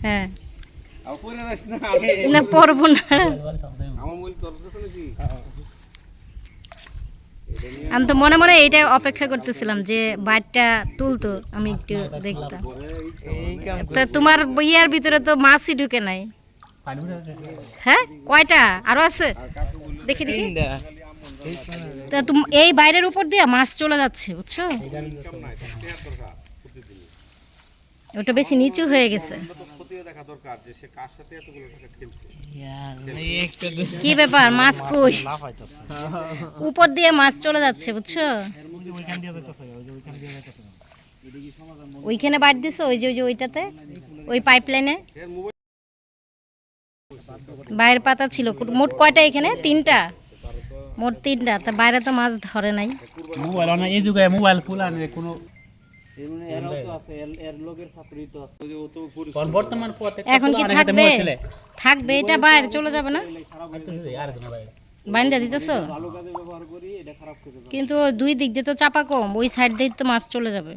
হ্যাঁ। না। না পরবো আমি তো মনে মনে এইটা অপেক্ষা করতেছিলাম যে বাইরটা তুলতো আমি একটু দেখতাম। তা তোমার ইয়ার ভিতরে তো মাছই ঢুকে নাই। হ্যাঁ? কয়টা? আরও আছে? দেখি দেখি। তা তুম এই বাইরের উপর দিয়ে মাছ চলে যাচ্ছে বুঝছ? ওটা বেশি নিচু হয়ে গেছে। কি ব্যাপার, মাছ কই? উপর দিয়ে মাছ চলে যাচ্ছে, বুঝছ? ওইখানে বাদ দিছো, ওই যে ওই যে ওইটাতে? ওই পাইপ লাইনে বাইরের পাতা ছিল। মোট কয়টা এখানে? তিনটা? মোট তিনটা। তা বাইরে তো মাছ ধরে নাই। মোবাইল এই যুগে মোবাইল খোলা নেই, কোনো এখন কি থাকবে? থাকবে এটা বাইরে চলে যাবে না? বাইন্দা দিতেছো কিন্তু দুই দিক দিয়ে তো চাপা কম ওই সাইড দিয়ে তো মাছ চলে যাবে।